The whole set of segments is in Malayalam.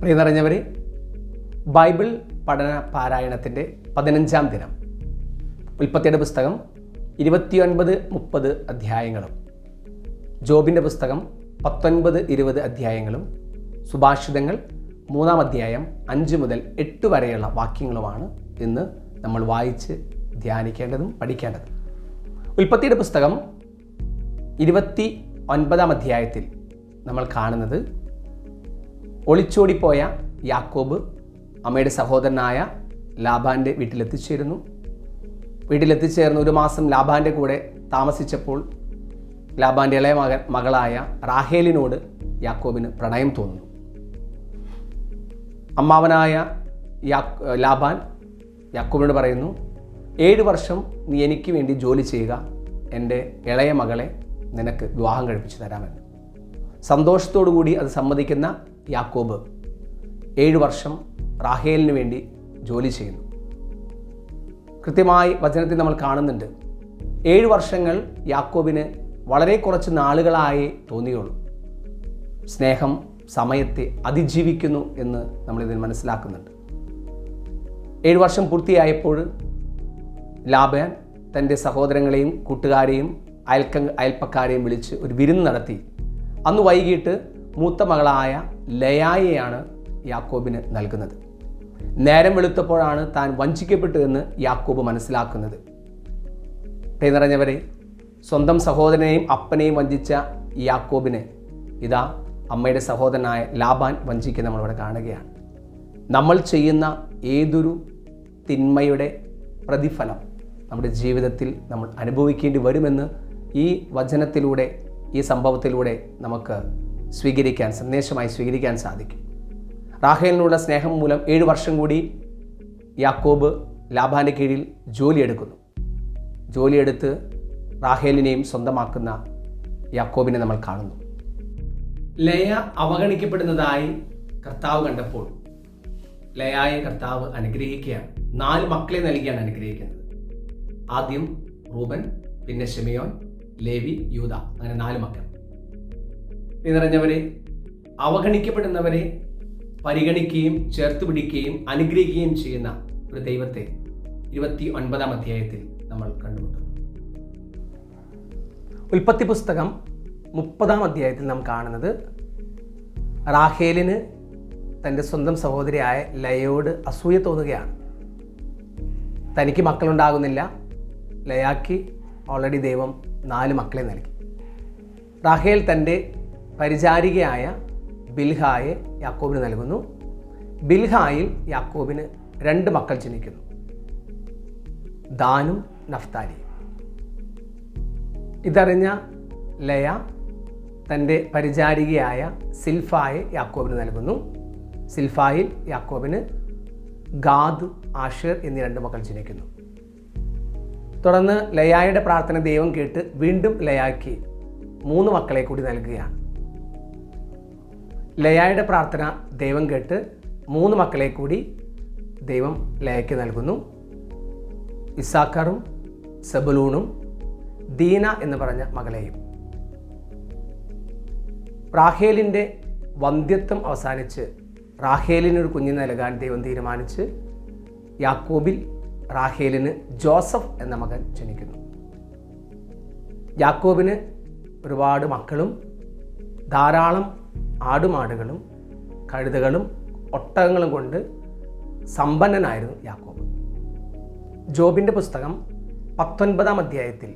പ്രിയ നിറഞ്ഞവരെ ബൈബിൾ പഠന പാരായണത്തിന്റെ പതിനഞ്ചാം ദിനം. ഉൽപ്പത്തിയുടെ പുസ്തകം ഇരുപത്തിയൊൻപത് മുപ്പത് അധ്യായങ്ങളും ജോബിന്റെ പുസ്തകം പത്തൊൻപത് ഇരുപത് അധ്യായങ്ങളും സുഭാഷിതങ്ങൾ മൂന്നാം അധ്യായം അഞ്ച് മുതൽ എട്ട് വരെയുള്ള വാക്യങ്ങളുമാണ് ഇന്ന് നമ്മൾ വായിച്ച് ധ്യാനിക്കേണ്ടതും പഠിക്കേണ്ടതും. ഉൽപ്പത്തിയുടെ പുസ്തകം ഇരുപത്തി ഒൻപതാം അധ്യായത്തിൽ നമ്മൾ കാണുന്നത് ഒളിച്ചോടിപ്പോയ യാക്കോബ് അമ്മയുടെ സഹോദരനായ ലാബാന്റെ വീട്ടിലെത്തിച്ചേരുന്നു. വീട്ടിലെത്തിച്ചേർന്ന് ഒരു മാസം ലാബാന്റെ കൂടെ താമസിച്ചപ്പോൾ ലാബാന്റെ ഇളയ മകൻ മകളായ റാഹേലിനോട് യാക്കോബിന് പ്രണയം തോന്നുന്നു. അമ്മാവനായ ലാബാൻ യാക്കോബിനോട് പറയുന്നു ഏഴ് വർഷം നീ എനിക്ക് വേണ്ടി ജോലി ചെയ്യുക. എന്റെ ഇളയ മകളെ നിനക്ക് വിവാഹം കഴിപ്പിച്ച് തരാമെന്ന്. സന്തോഷത്തോടു കൂടി അത് സമ്മതിക്കുന്ന യാക്കോബ് ഏഴ് വർഷം റാഹേലിന് വേണ്ടി ജോലി ചെയ്യുന്നു. കൃത്യമായി വചനത്തിൽ നമ്മൾ കാണുന്നുണ്ട് ഏഴ് വർഷങ്ങൾ യാക്കോബിന് വളരെ കുറച്ച് നാളുകളായേ തോന്നിയുള്ളൂ. സ്നേഹം സമയത്തെ അതിജീവിക്കുന്നു എന്ന് നമ്മളിതിൽ മനസ്സിലാക്കുന്നുണ്ട്. ഏഴ് വർഷം പൂർത്തിയായപ്പോൾ ലാബൻ തന്റെ സഹോദരങ്ങളെയും കൂട്ടുകാരെയും അയൽക്ക അയൽപ്പക്കാരെയും വിളിച്ച് ഒരു വിരുന്ന് നടത്തി. അന്ന് വൈകിട്ട് മൂത്ത മകളായ ലയായെയാണ് യാക്കോബിന് നൽകുന്നത്. നേരം വെളുത്തപ്പോഴാണ് താൻ വഞ്ചിക്കപ്പെട്ടു എന്ന് യാക്കോബ് മനസ്സിലാക്കുന്നത്. പ്രിയ നിറഞ്ഞവരെ സ്വന്തം സഹോദരനെയും അപ്പനെയും വഞ്ചിച്ച യാക്കോബിനെ ഇതാ അമ്മയുടെ സഹോദരനായ ലാബാൻ വഞ്ചിക്കുന്ന നമ്മളിവിടെ കാണുകയാണ്. നമ്മൾ ചെയ്യുന്ന ഏതൊരു തിന്മയുടെ പ്രതിഫലം നമ്മുടെ ജീവിതത്തിൽ നമ്മൾ അനുഭവിക്കേണ്ടി വരുമെന്ന് ഈ വചനത്തിലൂടെ ഈ സംഭവത്തിലൂടെ നമുക്ക് സ്വീകരിക്കാൻ സന്ദേശമായി സ്വീകരിക്കാൻ സാധിക്കും. റാഹേലിനുള്ള സ്നേഹം മൂലം ഏഴ് വർഷം കൂടി യാക്കോബ് ലാഭാന്റെ കീഴിൽ ജോലിയെടുക്കുന്നു. ജോലിയെടുത്ത് റാഹേലിനെയും സ്വന്തമാക്കുന്ന യാക്കോബിനെ നമ്മൾ കാണുന്നു. ലയ അവഗണിക്കപ്പെടുന്നതായി കർത്താവ് കണ്ടപ്പോൾ ലയായെ കർത്താവ് അനുഗ്രഹിക്കുകയാണ്. നാല് മക്കളെ നൽകിയാണ് അനുഗ്രഹിക്കുന്നത്. ആദ്യം റൂബൻ പിന്നെ ഷെമിയോൻ ലേവി യൂത അങ്ങനെ നാല് മക്കൾ. നിറഞ്ഞവരെ അവഗണിക്കപ്പെടുന്നവരെ പരിഗണിക്കുകയും ചേർത്ത് പിടിക്കുകയും അനുഗ്രഹിക്കുകയും ചെയ്യുന്ന ഒരു ദൈവത്തെ ഇരുപത്തി ഒൻപതാം അധ്യായത്തിൽ നമ്മൾ കണ്ടുമുട്ടുന്നു. ഉൽപ്പത്തി പുസ്തകം മുപ്പതാം അധ്യായത്തിൽ നാം കാണുന്നത് റാഹേലിന് തന്റെ സ്വന്തം സഹോദരിയായ ലയോട് അസൂയ തോന്നുകയാണ്. തനിക്ക് മക്കളുണ്ടാകുന്നില്ല. ലയാക്ക് ഓൾറെഡി ദൈവം നാല് മക്കളെ നൽകി. റാഹേൽ തന്റെ പരിചാരികയായ ബിൽഹായെ യാക്കോബിന് നൽകുന്നു. ബിൽഹായിൽ യാക്കോബിന് രണ്ട് മക്കൾ ജനിക്കുന്നു. ദാനും നഫ്താലിയും. ഇതറിഞ്ഞ ലയ തന്റെ പരിചാരികയായ സിൽഫായെ യാക്കോബിന് നൽകുന്നു. സിൽഫായിൽ യാക്കോബിന് ഗാദ് ആഷിർ എന്നീ രണ്ട് മക്കൾ ജനിക്കുന്നു. തുടർന്ന് ലയായുടെ പ്രാർത്ഥന ദൈവം കേട്ട് വീണ്ടും ലയാക്ക് മൂന്ന് മക്കളെ കൂടി നൽകുകയാണ്. ലയായുടെ പ്രാർത്ഥന ദൈവം കേട്ട് മൂന്ന് മക്കളെ കൂടി ദൈവം ലയയ്ക്ക് നൽകുന്നു. ഇസാക്കറും സെബലൂണും ദീന എന്ന് പറഞ്ഞ മകളെയും. റാഹേലിന്റെ വന്ധ്യത്വം അവസാനിച്ച് റാഹേലിനൊരു കുഞ്ഞിന് നൽകാൻ ദൈവം തീരുമാനിച്ച് യാക്കോബിൽ റാഹേലിന് ജോസഫ് എന്ന മകൻ ജനിക്കുന്നു. യാക്കോബിന് ഒരുപാട് മക്കളും ധാരാളം ആടുമാടുകളും കഴുതകളും ഒട്ടകങ്ങളും കൊണ്ട് സമ്പന്നനായിരുന്നു യാക്കോബ്. ജോബിന്റെ പുസ്തകം പത്തൊൻപതാം അധ്യായത്തിൽ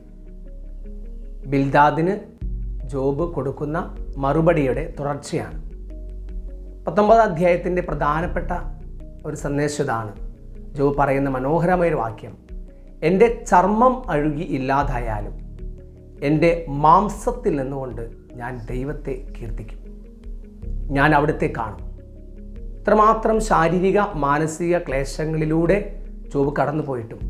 ബിൽദാദിന് ജോബ് കൊടുക്കുന്ന മറുപടിയുടെ തുടർച്ചയാണ്. പത്തൊമ്പതാം അധ്യായത്തിന്റെ പ്രധാനപ്പെട്ട ഒരു സന്ദേശതാണ്. ജോബ് പറയുന്ന മനോഹരമായൊരു വാക്യം. എന്റെ ചർമ്മം അഴുകി ഇല്ലാതായാലും എന്റെ മാംസത്തിൽ നിന്നുകൊണ്ട് ഞാൻ ദൈവത്തെ കീർത്തിക്കും. ഞാൻ അവിടുത്തെ കാണും. ഇത്രമാത്രം ശാരീരിക മാനസിക ക്ലേശങ്ങളിലൂടെ ജോബ് കടന്നു പോയിട്ടും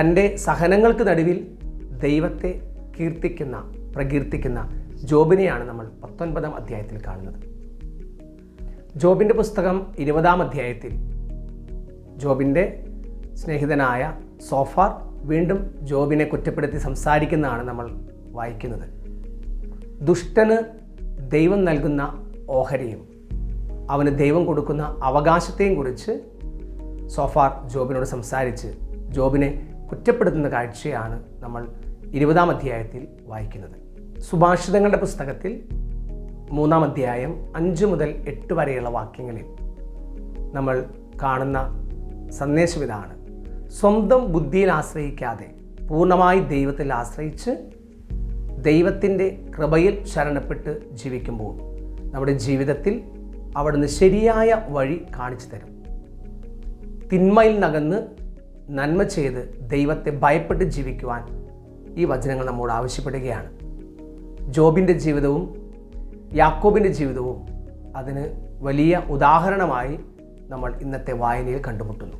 തന്റെ സഹനങ്ങൾക്ക് നടുവിൽ ദൈവത്തെ കീർത്തിക്കുന്ന പ്രകീർത്തിക്കുന്ന ജോബിനെയാണ് നമ്മൾ പത്തൊൻപതാം അധ്യായത്തിൽ കാണുന്നത്. ജോബിന്റെ പുസ്തകം ഇരുപതാം അധ്യായത്തിൽ ജോബിന്റെ സ്നേഹിതനായ സോഫാർ വീണ്ടും ജോബിനെ കുറ്റപ്പെടുത്തി സംസാരിക്കുന്നതാണ് നമ്മൾ വായിക്കുന്നത്. ദുഷ്ടന് ദൈവം നൽകുന്ന ഓഹരിയും അവന് ദൈവം കൊടുക്കുന്ന അവകാശത്തെയും കുറിച്ച് സോഫാർ ജോബിനോട് സംസാരിച്ച് ജോബിനെ കുറ്റപ്പെടുത്തുന്ന കാഴ്ചയാണ് നമ്മൾ ഇരുപതാം അധ്യായത്തിൽ വായിക്കുന്നത്. സുഭാഷിതങ്ങളുടെ പുസ്തകത്തിൽ മൂന്നാം അധ്യായം അഞ്ച് മുതൽ എട്ട് വരെയുള്ള വാക്യങ്ങളിൽ നമ്മൾ കാണുന്ന സന്ദേശം ഇതാണ്. സ്വന്തം ബുദ്ധിയിൽ ആശ്രയിക്കാതെ പൂർണമായി ദൈവത്തിൽ ആശ്രയിച്ച് ദൈവത്തിന്റെ കൃപയിൽ ശരണപ്പെട്ട് ജീവിക്കുമ്പോൾ നമ്മുടെ ജീവിതത്തിൽ അവിടുന്ന് ശരിയായ വഴി കാണിച്ചു തരും. തിന്മയിൽ നകന്ന് നന്മ ചെയ്ത് ദൈവത്തെ ഭയപ്പെട്ട് ജീവിക്കുവാൻ ഈ വചനങ്ങൾ നമ്മോട് ആവശ്യപ്പെടുകയാണ്. ജോബിന്റെ ജീവിതവും യാക്കോബിന്റെ ജീവിതവും അതിന് വലിയ ഉദാഹരണമായി നമ്മൾ ഇന്നത്തെ വായനയിൽ കണ്ടുമുട്ടുന്നു.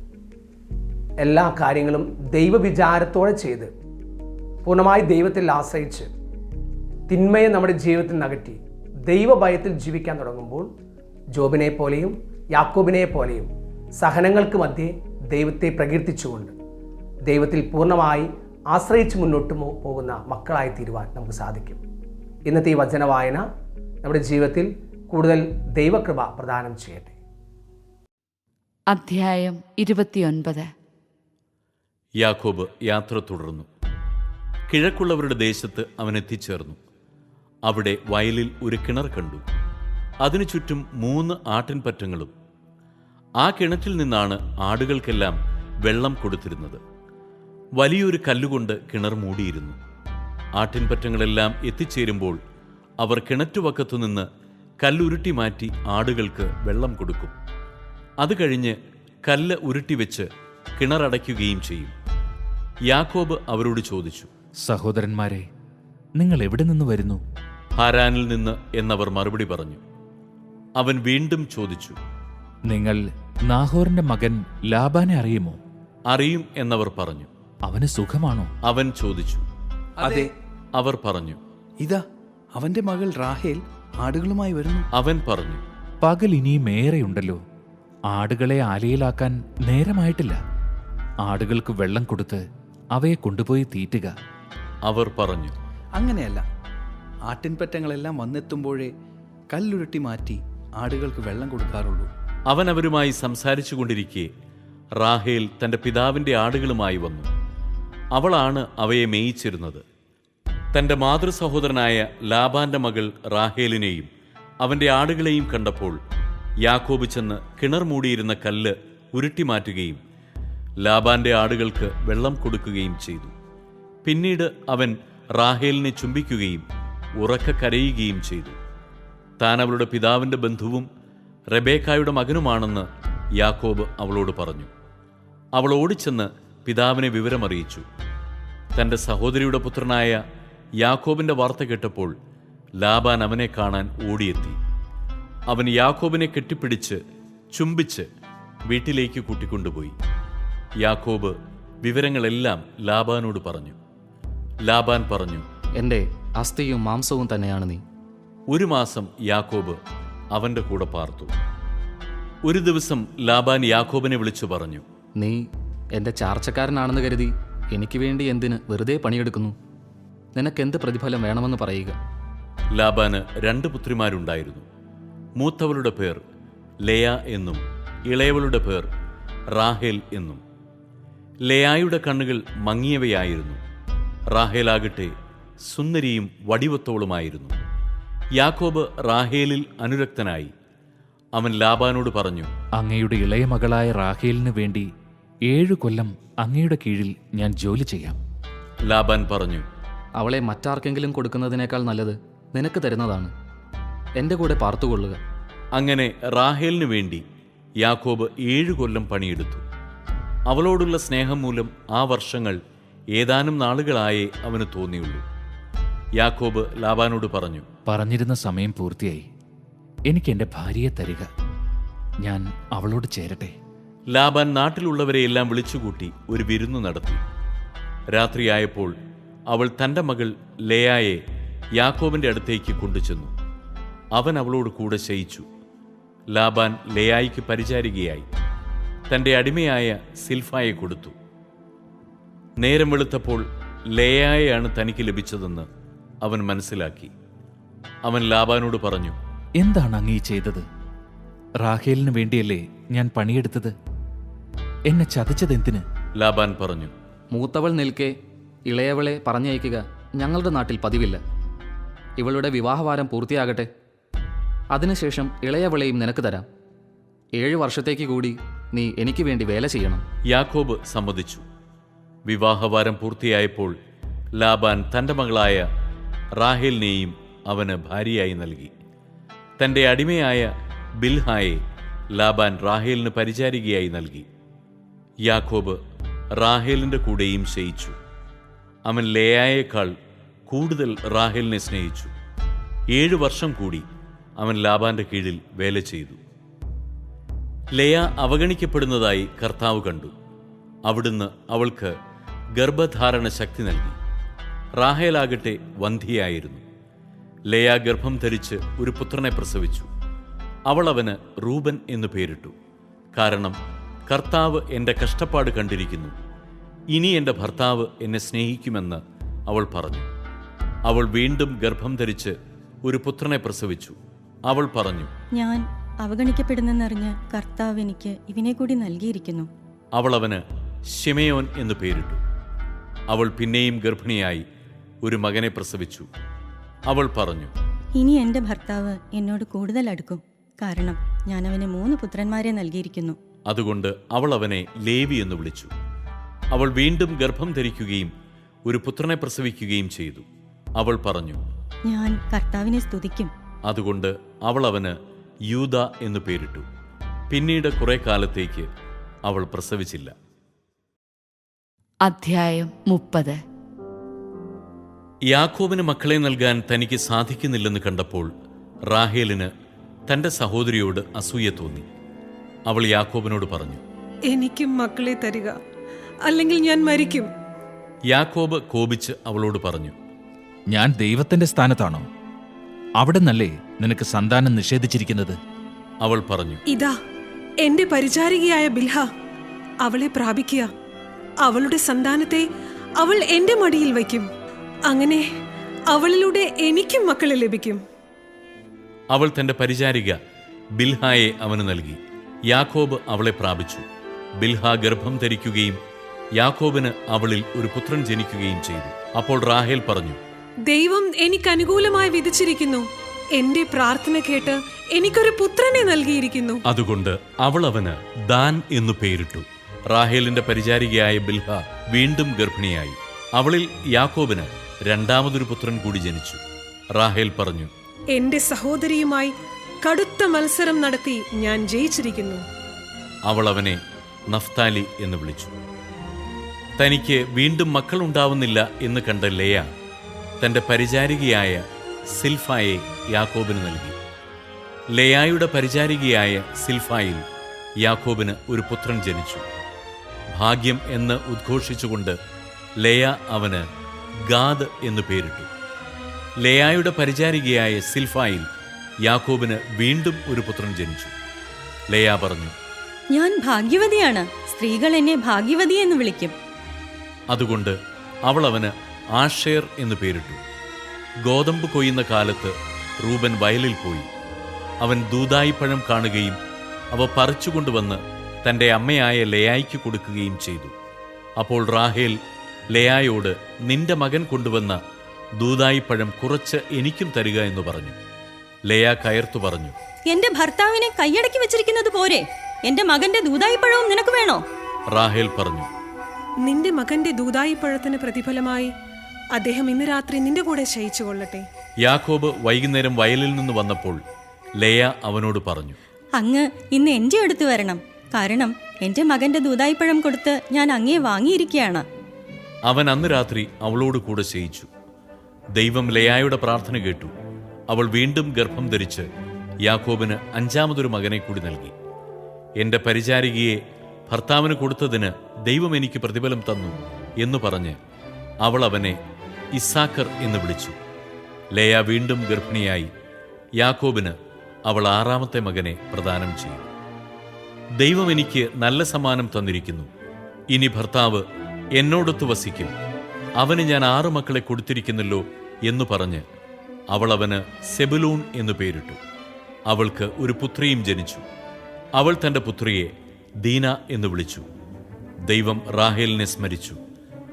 എല്ലാ കാര്യങ്ങളും ദൈവവിചാരത്തോടെ ചെയ്ത് പൂർണമായി ദൈവത്തിൽ ആശ്രയിച്ച് തിന്മയെ നമ്മുടെ ജീവിതത്തിൽ നകറ്റി ദൈവഭയത്തിൽ ജീവിക്കാൻ തുടങ്ങുമ്പോൾ ജോബിനെ പോലെയും യാക്കോബിനെ പോലെയും സഹനങ്ങൾക്ക് മധ്യേ ദൈവത്തെ പ്രകീർത്തിച്ചുകൊണ്ട് ദൈവത്തിൽ പൂർണമായി ആശ്രയിച്ച് മുന്നോട്ട് പോകുന്ന മക്കളായി തീരുവാൻ നമുക്ക് സാധിക്കും. ഇന്നത്തെ ഈ വചന വായന നമ്മുടെ ജീവിതത്തിൽ കൂടുതൽ ദൈവകൃപ പ്രദാനം ചെയ്യട്ടെ. അധ്യായം ഇരുപത്തിയൊൻപത്. യാക്കോബ് യാത്ര തുടർന്നു. കിഴക്കുള്ളവരുടെ ദേശത്ത് അവൻ എത്തിച്ചേർന്നു. അവിടെ വയലിൽ ഒരു കിണർ കണ്ടു. അതിനു ചുറ്റും മൂന്ന് ആട്ടിൻപറ്റങ്ങളും. ആ കിണറ്റിൽ നിന്നാണ് ആടുകൾക്കെല്ലാം വെള്ളം കൊടുത്തിരുന്നത്. വലിയൊരു കല്ലുകൊണ്ട് കിണർ മൂടിയിരുന്നു. ആട്ടിൻപറ്റങ്ങളെല്ലാം എത്തിച്ചേരുമ്പോൾ അവർ കിണറ്റുവക്കത്തുനിന്ന് കല്ലുരുട്ടി മാറ്റി ആടുകൾക്ക് വെള്ളം കൊടുക്കും. അത് കഴിഞ്ഞ് കല്ല് ഉരുട്ടി ഉരുട്ടിവെച്ച് കിണറടയ്ക്കുകയും ചെയ്യും. യാക്കോബ് അവരോട് ചോദിച്ചു സഹോദരന്മാരെ നിങ്ങൾ എവിടെ നിന്ന് വരുന്നു? ഹാരാനിൽ നിന്ന് എന്നവർ മറുപടി പറഞ്ഞു. അവൻ വീണ്ടും ചോദിച്ചു നിങ്ങൾ നാഹോറിന്റെ മകൻ ലാബാനെ അറിയുമോ? അറിയും എന്നവർ പറഞ്ഞു. അവന് സുഖമാണോ? അവൻ ചോദിച്ചു. അതെ. അവർ പറഞ്ഞു. ഇതാ അവന്റെ മകൾ റാഹേൽ ആടുകളുമായി വരുന്നു. അവൻ പറഞ്ഞു. പകൽ ഇനിയും ഏറെയുണ്ടല്ലോ. ആടുകളെ ആലയിലാക്കാൻ നേരമായിട്ടില്ല. ആടുകൾക്ക് വെള്ളം കൊടുത്ത് അവയെ കൊണ്ടുപോയി തീറ്റുക. അവർ പറഞ്ഞു. അങ്ങനെയല്ല. ആട്ടിൻപറ്റങ്ങളെല്ലാം വന്നെത്തുമ്പോഴേ കല്ലുരുട്ടി മാറ്റി ആടുകൾക്ക് വെള്ളം കൊടുക്കാറുള്ളൂ. അവൻ അവരുമായി സംസാരിച്ചു കൊണ്ടിരിക്കെ റാഹേൽ തന്റെ പിതാവിന്റെ ആടുകളുമായി വന്നു. അവളാണ് അവയെ മേയിച്ചിരുന്നത്. തന്റെ മാതൃസഹോദരനായ ലാബാന്റെ മകൾ റാഹേലിനെയും അവന്റെ ആടുകളെയും കണ്ടപ്പോൾ യാക്കോബ് ചെന്ന് കിണർ മൂടിയിരുന്ന കല്ല് ഉരുട്ടി മാറ്റുകയും ലാബാന്റെ ആടുകൾക്ക് വെള്ളം കൊടുക്കുകയും ചെയ്തു. പിന്നീട് അവൻ റാഹേലിനെ ചുംബിക്കുകയും ഉറക്ക കരയുകയും ചെയ്തു. താൻ അവളുടെ പിതാവിന്റെ ബന്ധുവും റെബേക്കായുടെ മകനുമാണെന്ന് യാക്കോബ് അവളോട് പറഞ്ഞു. അവൾ ഓടിച്ചെന്ന് പിതാവിനെ വിവരമറിയിച്ചു. തന്റെ സഹോദരിയുടെ പുത്രനായ യാക്കോബിന്റെ വാർത്ത കേട്ടപ്പോൾ ലാബാൻ അവനെ കാണാൻ ഓടിയെത്തി. അവൻ യാക്കോബിനെ കെട്ടിപ്പിടിച്ച് ചുംബിച്ച് വീട്ടിലേക്ക് കൂട്ടിക്കൊണ്ടുപോയി. യാക്കോബ് വിവരങ്ങളെല്ലാം ലാബാനോട് പറഞ്ഞു. ലാബാൻ പറഞ്ഞു എന്റെ അസ്ഥിയും മാംസവും തന്നെയാണ് നീ. ഒരു മാസം യാക്കോബ് അവന്റെ കൂടെ പാർത്തു. ഒരു ദിവസം ലാബാൻ യാക്കോബിനെ വിളിച്ചു പറഞ്ഞു നീ എന്റെ ചാർച്ചക്കാരനാണെന്ന് കരുതി എനിക്ക് വേണ്ടി എന്തിന് വെറുതെ പണിയെടുക്കുന്നു? നിനക്കെന്ത് പ്രതിഫലം വേണമെന്ന് പറയുക. ലാബാന് രണ്ട് പുത്രിമാരുണ്ടായിരുന്നു. മൂത്തവളുടെ പേർ ലെയ എന്നും ഇളയവളുടെ പേർ റാഹേൽ എന്നും. ലെയായുടെ കണ്ണുകൾ മങ്ങിയവയായിരുന്നു. റാഹേലാകട്ടെ സുന്ദരിയും വടിവത്തോളുമായിരുന്നു. യാക്കോബ് റാഹേലിൽ അനുരക്തനായി. അവൻ ലാബാനോട് പറഞ്ഞു അങ്ങയുടെ ഇളയ മകളായ റാഹേലിന് വേണ്ടി ഏഴു കൊല്ലം അങ്ങയുടെ കീഴിൽ ഞാൻ ജോലി ചെയ്യാം. ലാബാൻ പറഞ്ഞു അവളെ മറ്റാർക്കെങ്കിലും കൊടുക്കുന്നതിനേക്കാൾ നല്ലത് നിനക്ക് തരുന്നതാണ്. എന്റെ കൂടെ പാർത്തുകൊള്ളുക. അങ്ങനെ റാഹേലിനു വേണ്ടി യാക്കോബ് ഏഴു കൊല്ലം പണിയെടുത്തു. അവളോടുള്ള സ്നേഹം മൂലം ആ വർഷങ്ങൾ ഏതാനും നാളുകളായേ അവന് തോന്നിയുള്ളൂ. യാക്കോബ് ലാബാനോട് പറഞ്ഞു പറഞ്ഞിരുന്ന സമയം പൂർത്തിയായി. എനിക്ക് എന്റെ ഭാര്യയെ തരിക. ഞാൻ അവളോട് ചേരട്ടെ? ലാബാൻ നാട്ടിലുള്ളവരെ എല്ലാം വിളിച്ചുകൂട്ടി ഒരു വിരുന്ന് നടത്തി. രാത്രിയായപ്പോൾ അവൾ തന്റെ മകൾ ലേയായെ യാക്കോബിന്റെ അടുത്തേക്ക് കൊണ്ടുചെന്നു. അവൻ അവളോട് കൂടെ ശയിച്ചു. ലാബാൻ ലേയായിക്ക് പരിചാരികയായി. തന്റെ അടിമയായ സിൽഫായെ കൊടുത്തു. നേരം വെളുത്തപ്പോൾ ലേയായെയാണ് തനിക്ക് ലഭിച്ചതെന്ന് അവൻ മനസ്സിലാക്കി. അവൻ ലാബാനോട് പറഞ്ഞു എന്താണ് അങ്ങീ ചെയ്തത്? റാഹേലിന് വേണ്ടിയല്ലേ ഞാൻ പണിയെടുത്തത്? എന്നെ ചതിച്ചതെന്തിന്? ലാബാൻ പറഞ്ഞു മൂത്തവൾ നിൽക്കെ ഇളയവളെ പറഞ്ഞയക്കുക ഞങ്ങളുടെ നാട്ടിൽ പതിവില്ല. ഇവളുടെ വിവാഹവാരം പൂർത്തിയാകട്ടെ. അതിനുശേഷം ഇളയവളെയും നിനക്ക് തരാം. ഏഴ് വർഷത്തേക്ക് കൂടി നീ എനിക്ക് വേണ്ടി വേല ചെയ്യണം. യാക്കോബ് സമ്മതിച്ചു. വിവാഹവാരം പൂർത്തിയായപ്പോൾ ലാബാൻ തന്റെ മകളായ റാഹേലിനെയും അവന് ഭാര്യയായി നൽകി. തന്റെ അടിമയായ ബിൽഹായെ ലാബാൻ റാഹേലിന് പരിചാരികയായി നൽകി. യാക്കോബ് റാഹേലിന്റെ കൂടെയും ശയിച്ചു. അവൻ ലേയായേക്കാൾ കൂടുതൽ റാഹേലിനെ സ്നേഹിച്ചു. ഏഴു വർഷം കൂടി അവൻ ലാബാന്റെ കീഴിൽ വേല ചെയ്തു. ലയ അവഗണിക്കപ്പെടുന്നതായി കർത്താവ് കണ്ടു. അവിടുന്ന് അവൾക്ക് ഗർഭധാരണ ശക്തി നൽകി. റാഹേലാകട്ടെ വന്ധിയായിരുന്നു. ലയ ഗർഭം ധരിച്ച് ഒരു പുത്രനെ പ്രസവിച്ചു. അവൾ അവന് റൂബൻ എന്നു പേരിട്ടു. കാരണം കർത്താവ് എന്റെ കഷ്ടപ്പാട് കണ്ടിരിക്കുന്നു. ഇനി എന്റെ ഭർത്താവ് എന്നെ സ്നേഹിക്കുമെന്ന് അവൾ പറഞ്ഞു. അവൾ വീണ്ടും ഗർഭം ധരിച്ച് ഒരു പുത്രനെ പ്രസവിച്ചു. അവൾ പറഞ്ഞു ഞാൻ അവഗണിക്കപ്പെടുന്നെന്നറിഞ്ഞ് കർത്താവ് എനിക്ക് ഇവനെ കൂടി നൽകിയിരിക്കുന്നു. അവൾ അവന് ഷിമയോൻ എന്നു പേരിട്ടു. അവൾ പിന്നെയും ഗർഭിണിയായി ഒരു മകനെ പ്രസവിച്ചു. അവൾ പറഞ്ഞു ഇനി എന്റെ ഭർത്താവ് എന്നോട് കൂടുതൽ അടുക്കും. കാരണം ഞാൻ അവന് മൂന്ന് പുത്രന്മാരെ നൽകിയിരിക്കുന്നു. അതുകൊണ്ട് അവൾ അവനെ ലേവി എന്ന് വിളിച്ചു. അവൾ വീണ്ടും ഗർഭം ധരിക്കുകയും ഒരു പുത്രനെ പ്രസവിക്കുകയും ചെയ്തു. അവൾ പറഞ്ഞു ഞാൻ കർത്താവിനെ സ്തുതിക്കും. അതുകൊണ്ട് അവൾ അവന് യൂത എന്ന് പേരിട്ടു. പിന്നീട് കുറെ കാലത്തേക്ക് അവൾ പ്രസവിച്ചില്ല. അധ്യായം മുപ്പത്. യാക്കോബിന് മക്കളെ നൽകാൻ തനിക്ക് സാധിക്കുന്നില്ലെന്ന് കണ്ടപ്പോൾ റാഹേലിന് തന്റെ സഹോദരിയോട് അസൂയ തോന്നി. അവൾ യാക്കോബിനോട് പറഞ്ഞു എനിക്കും മക്കളെ തരിക അല്ലെങ്കിൽ ഞാൻ മരിക്കും. യാക്കോബ് കോപിച്ച് അവളോട് പറഞ്ഞു ഞാൻ ദൈവത്തിന്റെ സ്ഥാനത്താണോ? അവിടെ നല്ലേ നിനക്ക് സന്താനം നിഷേധിച്ചിരിക്കുന്നത്? അവൾ പറഞ്ഞു ഇതാ എന്റെ പരിചാരികയായ ബിൽഹ അവളെ പ്രാപിക്കുക. അവളുടെ സന്താനത്തെ അവൾ എന്റെ മടിയിൽ വയ്ക്കും. അങ്ങനെ അവളിലൂടെ എനിക്കും മക്കളെ ലഭിക്കും. അവൾ തന്റെ പരിചാരിക ബിൽഹായെ അവന് നൽകി. യാക്കോബ് അവളെ പ്രാപിച്ചു. ബിൽഹ ഗർഭം ധരിക്കുകയും യാക്കോബിന് അവളിൽ ഒരു പുത്രൻ ജനിക്കുകയും ചെയ്തു. അപ്പോൾ റാഹേൽ പറഞ്ഞു ദൈവം എനിക്ക് അനുകൂലമായി വിധിച്ചിരിക്കുന്നു. എന്റെ പ്രാർത്ഥന കേട്ട് എനിക്കൊരു പുത്രനെ നൽകിയിരിക്കുന്നു. അതുകൊണ്ട് അവൾ അവന് ദാൻ എന്നു പേരിട്ടു. റാഹേലിന്റെ പരിചാരികയായ ബിൽഹ വീണ്ടും ഗർഭിണിയായി. അവളിൽ യാക്കോബിന് രണ്ടാമതൊരു പുത്രൻ കൂടി ജനിച്ചു. റാഹേൽ പറഞ്ഞു എന്റെ സഹോദരിയുമായി കടുത്ത മത്സരം നടത്തി ഞാൻ ജയിച്ചിരിക്കുന്നു. അവൾ അവനെ നഫ്താലി എന്ന് വിളിച്ചു. തനിക്ക് വീണ്ടും മക്കൾ ഉണ്ടാവുന്നില്ല എന്ന് കണ്ട ലേയ തന്റെ പരിചാരികയായ സിൽഫായെ യാക്കോബിന് നൽകി. ലേയായുടെ പരിചാരികയായ സിൽഫായിൽ യാക്കോബിന് ഒരു പുത്രൻ ജനിച്ചു. ഭാഗ്യം എന്ന് ഉദ്ഘോഷിച്ചുകൊണ്ട് ലേയ അവന് ഗാദ് എന്ന് പേരിട്ടു. ലേയായുടെ പരിചാരികയായ സിൽഫായിൽ യാക്കോബിന് വീണ്ടും ഒരു പുത്രൻ ജനിച്ചു. ലേയ പറഞ്ഞു ഞാൻ ഭാഗ്യവതിയാണ്. സ്ത്രീകൾ എന്നെ ഭാഗ്യവതി എന്ന് വിളിക്കും. അതുകൊണ്ട് അവൾ അവന് ആഷേർ എന്ന് പേരിട്ടു. ഗോതമ്പ് കൊയ്യുന്ന കാലത്ത് റൂബൻ വയലിൽ പോയി. അവൻ ദൂതായിപ്പഴം കാണുകയും അവ പറിച്ചുകൊണ്ടുവന്ന് തന്റെ അമ്മയായ ലെയായ്ക്ക് കൊടുക്കുകയും ചെയ്തു. അപ്പോൾ റാഹേൽ ലെയായോട് നിന്റെ മകൻ കൊണ്ടുവന്ന ദൂതായിപ്പഴം കുറച്ച് എനിക്കും തരിക എന്ന് പറഞ്ഞു. ലയ കയർത്തു പറഞ്ഞു എന്റെ ഭർത്താവിനെ കൈയടക്കി വെച്ചിരിക്കുന്നത് പോരെ? എന്റെ മകന്റെ ദൂതായിപ്പഴവും നിനക്ക് വേണോ? റാഹേൽ പറഞ്ഞു നിന്റെ മകന്റെ ദൂതായിപ്പഴത്തിന് പ്രതിഫലമായി അദ്ദേഹം ഇന്ന് രാത്രി നിന്റെ കൂടെ ശയിച്ചു കൊള്ളട്ടെ. യാക്കോബ് വൈകുന്നേരം വയലിൽ നിന്ന് വന്നപ്പോൾ ലയ അവനോട് പറഞ്ഞു അങ്ങ് ഇന്ന് എന്റെ അടുത്ത് വരണം. കാരണം എന്റെ മകന്റെ ദൂതായിപ്പഴം കൊടുത്ത് ഞാൻ അങ്ങേ വാങ്ങിയിരിക്കുകയാണ്. അവൻ അന്ന് രാത്രി അവളോട് കൂടെ ശയിച്ചു ദൈവം ലയായുടെ പ്രാർത്ഥന കേട്ടു. അവൾ വീണ്ടും ഗർഭം ധരിച്ച് യാക്കോബിന് അഞ്ചാമതൊരു മകനെ കൂടി നൽകി. എന്റെ പരിചാരികയെ ഭർത്താവിന് കൊടുത്തതിന് ദൈവം എനിക്ക് പ്രതിഫലം തന്നു എന്ന് പറഞ്ഞ് അവൾ അവനെ ഇസാക്കർ എന്ന് വിളിച്ചു. ലയ വീണ്ടും ഗർഭിണിയായി യാക്കോബിന് അവൾ ആറാമത്തെ മകനെ പ്രദാനം ചെയ്യും ദൈവം എനിക്ക് നല്ല സമ്മാനം തന്നിരിക്കുന്നു. ഇനി ഭർത്താവ് എന്നോടൊത്ത് വസിക്കും അവന് ഞാൻ ആറു മക്കളെ കൊടുത്തിരിക്കുന്നല്ലോ എന്നു പറഞ്ഞ് അവൾ അവന് സെബുലൂൺ എന്നു പേരിട്ടു. അവൾക്ക് ഒരു പുത്രിയും ജനിച്ചു. അവൾ തന്റെ പുത്രിയെ ദീന എന്ന് വിളിച്ചു. ദൈവം റാഹേലിനെ സ്മരിച്ചു.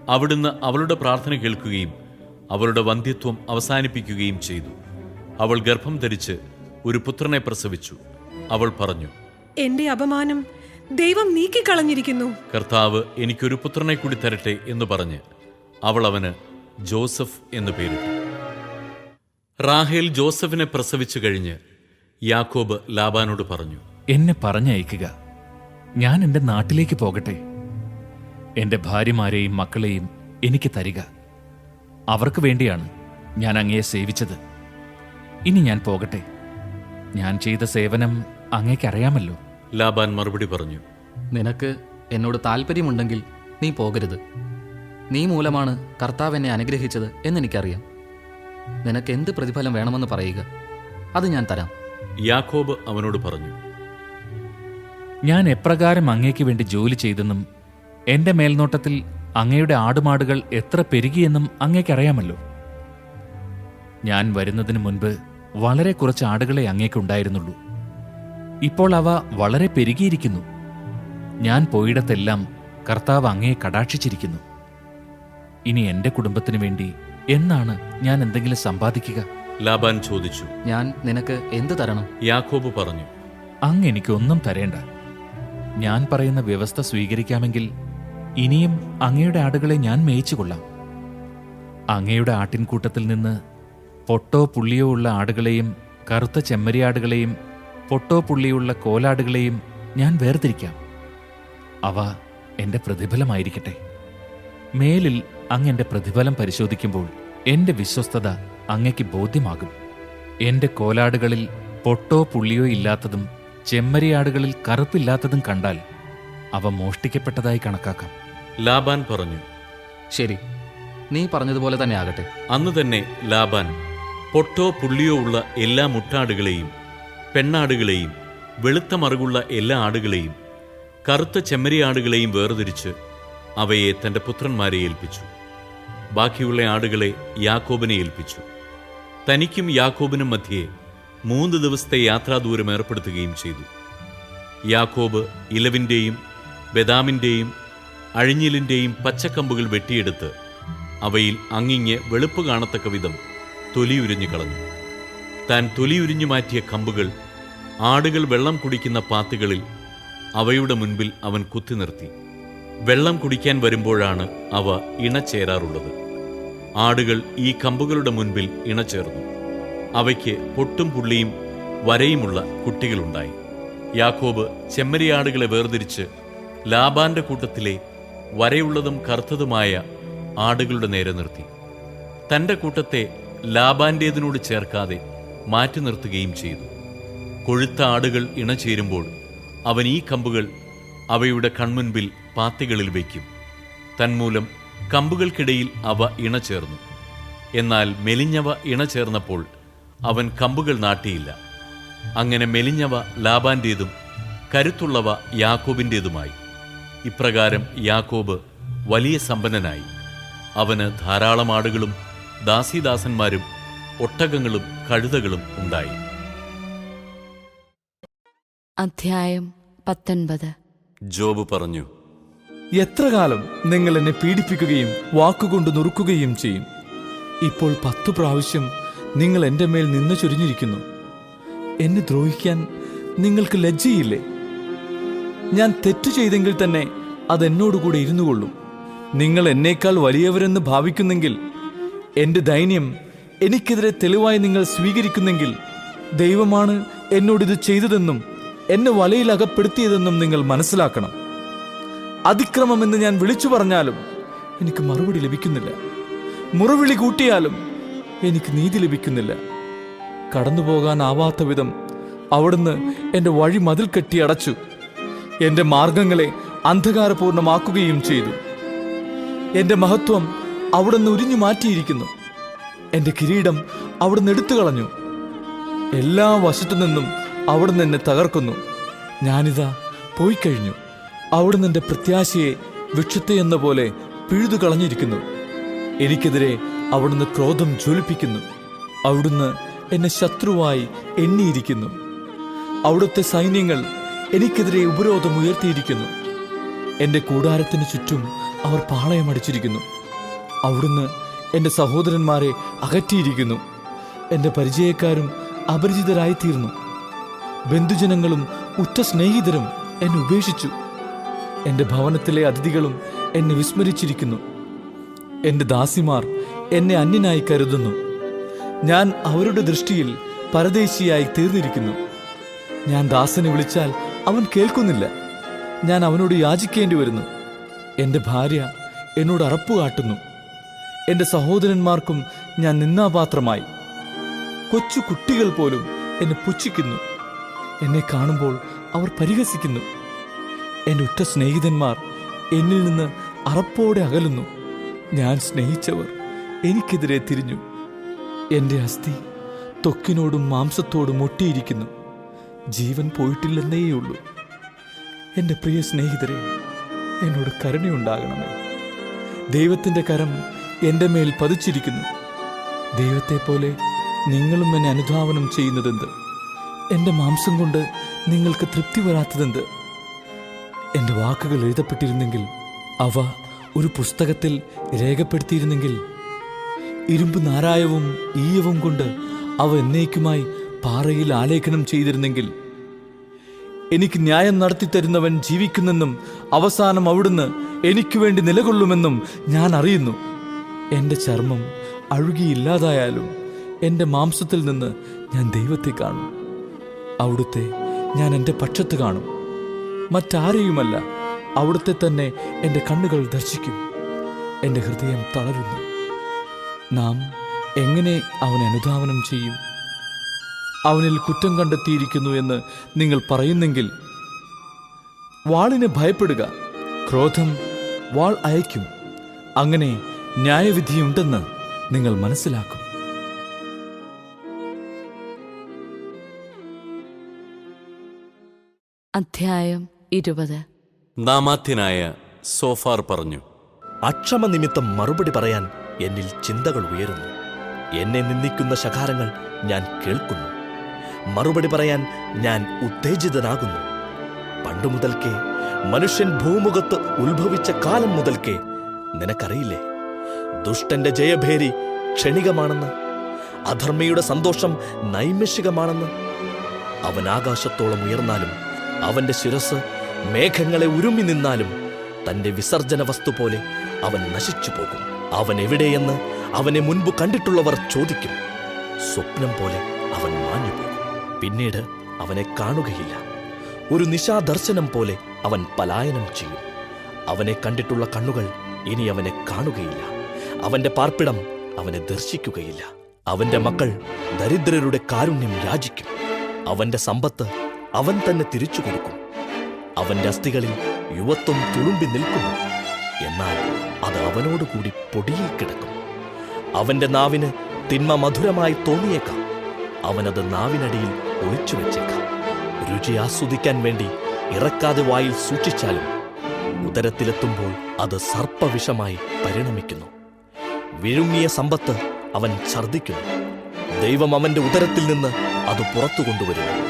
അവിടുന്ന് അവളുടെ പ്രാർത്ഥന കേൾക്കുകയും അവളുടെ വന്ധ്യത്വം അവസാനിപ്പിക്കുകയും ചെയ്തു. അവൾ ഗർഭം ധരിച്ച് ഒരു പുത്രനെ പ്രസവിച്ചു. അവൾ പറഞ്ഞു എന്റെ അപമാനം ദൈവം നീക്കിക്കളഞ്ഞിരിക്കുന്നു. കർത്താവ് എനിക്കൊരു പുത്രനെ കൂടി തരട്ടെ എന്ന് പറഞ്ഞ് അവൾ അവന് ജോസഫ് എന്ന് പേരിട്ടു. റാഹേൽ ജോസഫിനെ പ്രസവിച്ചു കഴിഞ്ഞ് യാക്കോബ് ലാബാനോട് പറഞ്ഞു എന്നെ പറഞ്ഞയക്കുക. ഞാൻ എന്റെ നാട്ടിലേക്ക് പോകട്ടെ. എന്റെ ഭാര്യമാരെയും മക്കളെയും എനിക്ക് തരിക. അവർക്ക് വേണ്ടിയാണ് ഞാൻ അങ്ങയെ സേവിച്ചത്. ഇനി ഞാൻ പോകട്ടെ. ഞാൻ ചെയ്ത സേവനം അങ്ങേക്കറിയാമല്ലോ ലാബാൻ മറുപടി പറഞ്ഞു. നിനക്ക് എന്നോട് താല്പര്യമുണ്ടെങ്കിൽ നീ പോകരുത്. നീ മൂലമാണ് കർത്താവ് എന്നെ അനുഗ്രഹിച്ചത് എന്നെനിക്കറിയാം. നിനക്ക് എന്ത് പ്രതിഫലം വേണമെന്ന് പറയുക. അത് ഞാൻ തരാം. യാക്കോബ് അവനോട് പറഞ്ഞു. ഞാൻ എപ്രകാരം അങ്ങേക്ക് വേണ്ടി ജോലി ചെയ്തെന്നും എന്റെ മേൽനോട്ടത്തിൽ അങ്ങയുടെ ആടുമാടുകൾ എത്ര പെരുകിയെന്നും അങ്ങേക്കറിയാമല്ലോ. ഞാൻ വരുന്നതിന് മുൻപ് വളരെ കുറച്ച് ആടുകളെ അങ്ങേക്കുണ്ടായിരുന്നുള്ളൂ. ഇപ്പോൾ അവ വളരെ പെരുകിയിരിക്കുന്നു. ഞാൻ പോയിടത്തെല്ലാം കർത്താവ് അങ്ങയെ കടാക്ഷിച്ചിരിക്കുന്നു. ഇനി എന്റെ കുടുംബത്തിനു വേണ്ടി എന്നാണ് ഞാൻ എന്തെങ്കിലും സമ്പാദിക്കുക? ലാബാൻ ചോദിച്ചു. ഞാൻ നിനക്ക് എന്ത് തരണം? യാക്കോബ് പറഞ്ഞു. അങ്ങ് എനിക്കൊന്നും തരേണ്ട. ഞാൻ പറയുന്ന വ്യവസ്ഥ സ്വീകരിക്കാമെങ്കിൽ ഇനിയും അങ്ങയുടെ ആടുകളെ ഞാൻ മേയിച്ചുകൊള്ളാം. അങ്ങയുടെ ആട്ടിൻകൂട്ടത്തിൽ നിന്ന് പൊട്ടോ പുള്ളിയോ ഉള്ള ആടുകളെയും കറുത്ത ചെമ്മരിയാടുകളെയും പൊട്ടോ പുള്ളിയുള്ള കോലാടുകളെയും ഞാൻ വേർതിരിക്കാം. അവ എന്റെ പ്രതിഫലമായിരിക്കട്ടെ. മേലിൽ അങ്ങ് എന്റെ പ്രതിഫലം പരിശോധിക്കുമ്പോൾ എന്റെ വിശ്വസ്തത അങ്ങയ്ക്ക് ബോധ്യമാകും. എന്റെ കോലാടുകളിൽ പൊട്ടോ പുള്ളിയോ ഇല്ലാത്തതും ചെമ്മരിയാടുകളിൽ കറുപ്പില്ലാത്തതും കണ്ടാൽ അവ മോഷ്ടിക്കപ്പെട്ടതായി കണക്കാക്കാം. ലാബാൻ പറഞ്ഞു ശരി നീ പറഞ്ഞതുപോലെ തന്നെ ആകട്ടെ. അന്ന് തന്നെ ലാബാൻ പൊട്ടോ പുള്ളിയോ ഉള്ള എല്ലാ മുട്ടാടുകളെയും പെണ്ണാടുകളെയും വെളുത്ത മറുകുള്ള എല്ലാ ആടുകളെയും കറുത്ത ചെമ്മരിയാടുകളെയും വേർതിരിച്ച് അവയെ തന്റെ പുത്രന്മാരെ ഏൽപ്പിച്ചു. ബാക്കിയുള്ള ആടുകളെ യാക്കോബിനെ ഏൽപ്പിച്ചു. തനിക്കും യാക്കോബിനും മധ്യേ മൂന്ന് ദിവസത്തെ യാത്രാദൂരം ഏർപ്പെടുത്തുകയും ചെയ്തു. യാക്കോബ് ഇലവിന്റെയും ബദാമിന്റെയും അഴിഞ്ഞിലിന്റെയും പച്ചക്കമ്പുകൾ വെട്ടിയെടുത്ത് അവയിൽ അങ്ങിങ്ങ് വെളുപ്പ് കാണത്തക്ക വിധം തൊലിയുരിഞ്ഞു കളഞ്ഞു. താൻ തൊലിയുരിഞ്ഞു മാറ്റിയ കമ്പുകൾ ആടുകൾ വെള്ളം കുടിക്കുന്ന പാത്തുകളിൽ അവയുടെ മുൻപിൽ അവൻ കുത്തി നിർത്തി. വെള്ളം കുടിക്കാൻ വരുമ്പോഴാണ് അവ ഇണചേരാറുള്ളത്. ആടുകൾ ഈ കമ്പുകളുടെ മുൻപിൽ ഇണചേർന്നു. അവയ്ക്ക് പൊട്ടും പുള്ളിയും വരയുമുള്ള കുട്ടികളുണ്ടായി. യാക്കോബ് ചെമ്മരിയാടുകളെ വേർതിരിച്ച് ലാബാന്റെ കൂട്ടത്തിലെ വരയുള്ളതും കറുത്തതുമായ ആടുകളുടെ നേരെ നിർത്തി. തന്റെ കൂട്ടത്തെ ലാബാന്റേതിനോട് ചേർക്കാതെ മാറ്റി നിർത്തുകയും ചെയ്തു. കൊഴുത്ത ആടുകൾ ഇണചേരുമ്പോൾ അവൻ ഈ കമ്പുകൾ അവയുടെ കൺമുൻപിൽ പാത്തികളിൽ വയ്ക്കും. തന്മൂലം കമ്പുകൾക്കിടയിൽ അവ ഇണചേർന്നു. എന്നാൽ മെലിഞ്ഞവ ഇണചേർന്നപ്പോൾ അവൻ കമ്പുകൾ നാട്ടിയില്ല. അങ്ങനെ മെലിഞ്ഞവ ലാബാന്റേതും കരുത്തുള്ളവ യാക്കോബിന്റേതുമായി ഇപ്രകാരം യാക്കോബ് വലിയ സമ്പന്നനായി. അവന് ധാരാളം ആടുകളും ദാസിദാസന്മാരും ഒട്ടകങ്ങളും കഴുതകളും ഉണ്ടായി. അധ്യായം പത്തൊൻപത്. ജോബ് പറഞ്ഞു. എത്ര കാലം നിങ്ങൾ എന്നെ പീഡിപ്പിക്കുകയും വാക്കുകൊണ്ട് നുറുക്കുകയും ചെയ്യും. ഇപ്പോൾ പത്തു പ്രാവശ്യം നിങ്ങൾ എന്റെ മേൽ നിന്ന് ചൊരിഞ്ഞിരിക്കുന്നു. എന്നെ ദ്രോഹിക്കാൻ നിങ്ങൾക്ക് ലജ്ജയില്ലേ? ഞാൻ തെറ്റു ചെയ്തെങ്കിൽ തന്നെ അതെന്നോടുകൂടെ ഇരുന്നു കൊള്ളും നിങ്ങൾ എന്നേക്കാൾ വലിയവരെന്ന് ഭാവിക്കുന്നെങ്കിൽ എന്റെ ദൈന്യം എനിക്കെതിരെ തെളിവായി നിങ്ങൾ സ്വീകരിക്കുന്നെങ്കിൽ ദൈവമാണ് എന്നോടിത് ചെയ്തതെന്നും എന്നെ വലയിൽ അകപ്പെടുത്തിയതെന്നും നിങ്ങൾ മനസ്സിലാക്കണം. അതിക്രമം എന്ന് ഞാൻ വിളിച്ചു പറഞ്ഞാലും എനിക്ക് മറുപടി ലഭിക്കുന്നില്ല. മുറവിളി കൂട്ടിയാലും എനിക്ക് നീതി ലഭിക്കുന്നില്ല. കടന്നുപോകാനാവാത്ത വിധം അവിടുന്ന് എന്റെ വഴി മതിൽ കെട്ടി അടച്ചു. എന്റെ മാർഗങ്ങളെ അന്ധകാരപൂർണമാക്കുകയും ചെയ്തു. എന്റെ മഹത്വം അവിടുന്ന് ഉരിഞ്ഞു മാറ്റിയിരിക്കുന്നു. എന്റെ കിരീടം അവിടുന്ന് എടുത്തു കളഞ്ഞു എല്ലാ വശത്തു നിന്നും അവിടുന്ന് എന്നെ തകർക്കുന്നു. ഞാനിതാ പോയി കഴിഞ്ഞു അവിടുന്ന് എന്റെ പ്രത്യാശയെ വൃക്ഷത്തെ എന്ന പോലെ പിഴുതു കളഞ്ഞിരിക്കുന്നു. എനിക്കെതിരെ അവിടുന്ന് ക്രോധം ജ്വലിപ്പിക്കുന്നു. അവിടുന്ന് എന്നെ ശത്രുവായി എണ്ണിയിരിക്കുന്നു. അവിടുത്തെ സൈന്യങ്ങൾ എനിക്കെതിരെ ഉപരോധം ഉയർത്തിയിരിക്കുന്നു. എന്റെ കൂടാരത്തിന് ചുറ്റും അവർ പാളയമടിച്ചിരിക്കുന്നു. അവിടുന്ന് എന്റെ സഹോദരന്മാരെ അകറ്റിയിരിക്കുന്നു. എന്റെ പരിചയക്കാരും അപരിചിതരായിത്തീർന്നു. ബന്ധുജനങ്ങളും ഉറ്റ സ്നേഹിതരും എന്നെ ഉപേക്ഷിച്ചു. എന്റെ ഭവനത്തിലെ അതിഥികളും എന്നെ വിസ്മരിച്ചിരിക്കുന്നു. എന്റെ ദാസിമാർ എന്നെ അന്യനായി കരുതുന്നു. ഞാൻ അവരുടെ ദൃഷ്ടിയിൽ പരദേശിയായി തീർന്നിരിക്കുന്നു. ഞാൻ ദാസനെ വിളിച്ചാൽ അവൻ കേൾക്കുന്നില്ല. ഞാൻ അവനോട് യാചിക്കേണ്ടി വരുന്നു. എന്റെ ഭാര്യ എന്നോട് അറപ്പു കാട്ടുന്നു. എന്റെ സഹോദരന്മാർക്കും ഞാൻ നിന്നാപാത്രമായി കൊച്ചു കുട്ടികൾ പോലും എന്നെ പുച്ഛിക്കുന്നു. എന്നെ കാണുമ്പോൾ അവർ പരിഹസിക്കുന്നു. എന്റെ ഉറ്റ സ്നേഹിതന്മാർ എന്നിൽ നിന്ന് അറപ്പോടെ അകലുന്നു. ഞാൻ സ്നേഹിച്ചവർ എനിക്കെതിരെ തിരിഞ്ഞു. എന്റെ അസ്ഥി ത്വക്കിനോടും മാംസത്തോടും ഒട്ടിയിരിക്കുന്നു. ജീവൻ പോയിട്ടില്ലെന്നേയുള്ളൂ. എന്റെ പ്രിയ സ്നേഹിതരെ എന്നോട് കരുണയുണ്ടാകണമേ. ദൈവത്തിന്റെ കരം എന്റെ മേൽ പതിച്ചിരിക്കുന്നു. ദൈവത്തെ പോലെ നിങ്ങളും എന്നെ അനുധാവനം ചെയ്യുന്നതെന്ത്? എന്റെ മാംസം കൊണ്ട് നിങ്ങൾക്ക് തൃപ്തി വരാത്തതെന്ത്? എന്റെ വാക്കുകൾ എഴുതപ്പെട്ടിരുന്നെങ്കിൽ അവ ഒരു പുസ്തകത്തിൽ രേഖപ്പെടുത്തിയിരുന്നെങ്കിൽ ഇരുമ്പ് നാരായവും ഈയവും കൊണ്ട് അവ എന്നേക്കുമായി പാറയിൽ ആലേഖനം ചെയ്തിരുന്നെങ്കിൽ എനിക്ക് ന്യായം നടത്തിത്തരുന്നവൻ ജീവിക്കുന്നെന്നും അവസാനം അവിടുന്ന് എനിക്ക് വേണ്ടി നിലകൊള്ളുമെന്നും ഞാൻ അറിയുന്നു. എന്റെ ചർമ്മം അഴുകിയില്ലാതായാലും എന്റെ മാംസത്തിൽ നിന്ന് ഞാൻ ദൈവത്തെ കാണും. അവിടുത്തെ ഞാൻ എന്റെ പക്ഷത്ത് കാണും. മറ്റാരെയുമല്ല അവിടുത്തെ തന്നെ എന്റെ കണ്ണുകൾ ദർശിക്കും. എന്റെ ഹൃദയം തളരുന്നു. നാം എങ്ങനെ അവനെ അനുധാവനം ചെയ്യും? അവനിൽ കുറ്റം കണ്ടെത്തിയിരിക്കുന്നു എന്ന് നിങ്ങൾ പറയുന്നെങ്കിൽ വാളിനെ ഭയപ്പെടുക. ക്രോധം വാൾ അയക്കും അങ്ങനെ ന്യായവിധിയുണ്ടെന്ന് നിങ്ങൾ മനസ്സിലാക്കും. അധ്യായം ഇരുപത്. നാമാത്യനായ സോഫാർ പറഞ്ഞു അക്ഷമ നിമിത്തം മറുപടി പറയാൻ എന്നിൽ ചിന്തകൾ ഉയരുന്നു. എന്നെ നിന്ദിക്കുന്ന ശകാരങ്ങൾ ഞാൻ കേൾക്കുന്നു. മറുപടി പറയാൻ ഞാൻ ഉത്തേജിതനാകുന്നു. പണ്ടു മുതൽക്കേ മനുഷ്യൻ ഭൂമുഖത്ത് ഉത്ഭവിച്ച കാലം മുതൽക്കേ നിനക്കറിയില്ലേ? ദുഷ്ടന്റെ ജയഭേരി ക്ഷണികമാണെന്ന് അധർമ്മയുടെ സന്തോഷം നൈമിഷികമാണെന്ന്. അവൻ ആകാശത്തോളം ഉയർന്നാലും അവന്റെ ശിരസ് മേഘങ്ങളെ ഉരുമി നിന്നാലും തന്റെ വിസർജന വസ്തു പോലെ അവൻ നശിച്ചു പോകും. അവൻ എവിടെയെന്ന് അവനെ മുൻപ് കണ്ടിട്ടുള്ളവർ ചോദിക്കും. സ്വപ്നം പോലെ അവൻ മാഞ്ഞു പോകും. പിന്നീട് അവനെ കാണുകയില്ല. ഒരു നിശാദർശനം പോലെ അവൻ പലായനം ചെയ്യും. അവനെ കണ്ടിട്ടുള്ള കണ്ണുകൾ ഇനി അവനെ കാണുകയില്ല. അവന്റെ പാർപ്പിടം അവനെ ദർശിക്കുകയില്ല. അവന്റെ മക്കൾ ദരിദ്രരുടെ കാരുണ്യം യാചിക്കും. അവന്റെ സമ്പത്ത് അവൻ തന്നെ തിരിച്ചു കൊടുക്കും. അവന്റെ അസ്ഥികളിൽ യുവത്വം തുളുമ്പി നിൽക്കുന്നു. എന്നാൽ അത് അവനോടുകൂടി പൊടിയിൽ കിടക്കും. അവന്റെ നാവിന് തിന്മ മധുരമായി തോന്നിയേക്കാം. അവനത് നാവിനടിയിൽ ഒളിച്ചു വെച്ചേക്കാം. രുചി ആസ്വദിക്കാൻ വേണ്ടി ഇറക്കാതെ വായിൽ സൂക്ഷിച്ചാലും ഉദരത്തിലെത്തുമ്പോൾ അത് സർപ്പവിഷമായി പരിണമിക്കുന്നു. വിഴുങ്ങിയ സമ്പത്ത് അവൻ ഛർദ്ദിക്കുന്നു. ദൈവം അവന്റെ ഉദരത്തിൽ നിന്ന് അത് പുറത്തു കൊണ്ടുവരുന്നു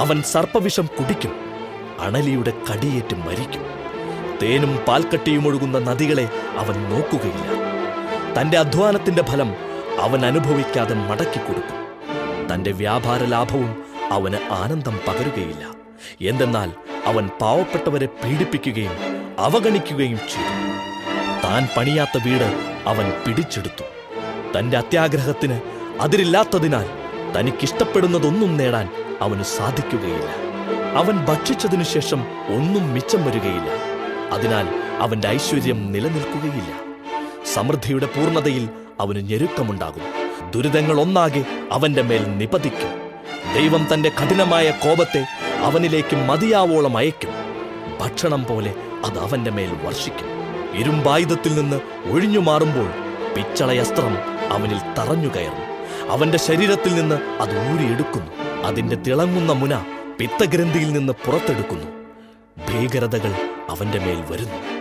അവൻ സർപ്പവിഷം കുടിക്കും. അണലിയുടെ കടിയേറ്റ് മരിക്കും. തേനും പാൽക്കട്ടിയും ഒഴുകുന്ന നദികളെ അവൻ നോക്കുകയില്ല. തന്റെ അധ്വാനത്തിന്റെ ഫലം അവൻ അനുഭവിക്കാതെ മടക്കി കൊടുക്കും. തന്റെ വ്യാപാര ലാഭവും അവന് ആനന്ദം പകരുകയില്ല. എന്തെന്നാൽ അവൻ പാവപ്പെട്ടവരെ പീഡിപ്പിക്കുകയും അവഗണിക്കുകയും ചെയ്തു. താൻ പണിയാത്ത വീട് അവൻ പിടിച്ചെടുത്തു. തന്റെ അത്യാഗ്രഹത്തിന് അതിരില്ലാത്തതിനാൽ തനിക്കിഷ്ടപ്പെടുന്നതൊന്നും നേടാൻ അവന് സാധിക്കുകയില്ല. അവൻ ഭക്ഷിച്ചതിനു ശേഷം ഒന്നും മിച്ചം വരികയില്ല. അതിനാൽ അവന്റെ ഐശ്വര്യം നിലനിൽക്കുകയില്ല. സമൃദ്ധിയുടെ പൂർണതയിൽ അവന് ഞെരുക്കമുണ്ടാകും. ദുരിതങ്ങൾ ഒന്നാകെ അവന്റെ മേൽ നിപതിക്കും. ദൈവം തന്റെ കഠിനമായ കോപത്തെ അവനിലേക്ക് മതിയാവോളം അയക്കും ഭക്ഷണം പോലെ അത് അവന്റെ മേൽ വർഷിക്കും. ഇരുമ്പായുധത്തിൽ നിന്ന് ഒഴിഞ്ഞു മാറുമ്പോൾ പിച്ചളയസ്ത്രം അവനിൽ തറഞ്ഞു കയറും. അവന്റെ ശരീരത്തിൽ നിന്ന് അത് ഊരിയെടുക്കുന്നു. അതിന്റെ തിളങ്ങുന്ന മുന പിത്തഗ്രന്ഥിയിൽ നിന്ന് പുറത്തെടുക്കുന്നു. ഭീകരതകൾ അവന്റെ മേൽ വരുന്നു.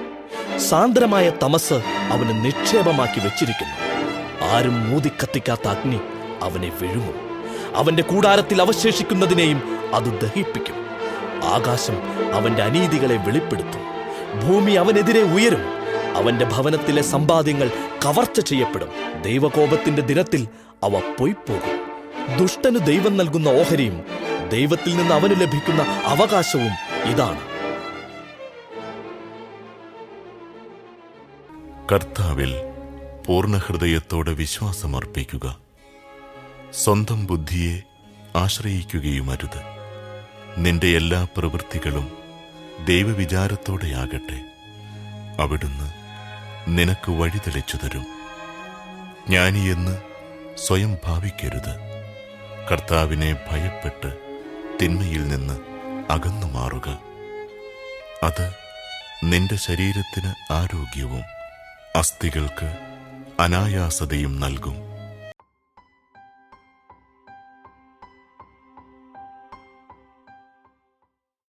സാന്ദ്രമായ തമസ് അവന് നിക്ഷേപമാക്കി വെച്ചിരിക്കുന്നു. ആരും മൂതിക്കത്തിക്കാത്ത അഗ്നി അവനെ വിഴുങ്ങും. അവന്റെ കൂടാരത്തിൽ അവശേഷിക്കുന്നതിനെയും അത് ദഹിപ്പിക്കും. ആകാശം അവന്റെ അനീതികളെ വെളിപ്പെടുത്തും. ഭൂമി അവനെതിരെ ഉയരും. അവന്റെ ഭവനത്തിലെ സമ്പാദ്യങ്ങൾ കവർച്ച ചെയ്യപ്പെടും. ദൈവകോപത്തിന്റെ ദിനത്തിൽ അവ പൊയ്പോകും. ദുഷ്ടന് ദൈവം നൽകുന്ന ഓഹരിയും ദൈവത്തിൽ നിന്ന് അവന് ലഭിക്കുന്ന അവകാശവും ഇതാണ്. കർത്താവിൽ പൂർണഹൃദയത്തോടെ വിശ്വാസമർപ്പിക്കുക. സ്വന്തം ബുദ്ധിയെ ആശ്രയിക്കുകയുമരുത്. നിന്റെ എല്ലാ പ്രവൃത്തികളും ദൈവവിചാരത്തോടെയാകട്ടെ. അവിടുന്ന് നിനക്ക് വഴി തെളിച്ചു തരും. ജ്ഞാനിയെന്ന് സ്വയം ഭാവിക്കരുത്. കർത്താവിനെ ഭയപ്പെട്ട് തിന്മയിൽ നിന്ന് അകന്നു മാറുക. അത് നിന്റെ ശരീരത്തിന് ആരോഗ്യവും അസ്ഥികൾക്ക് അനായാസതയും നൽകും.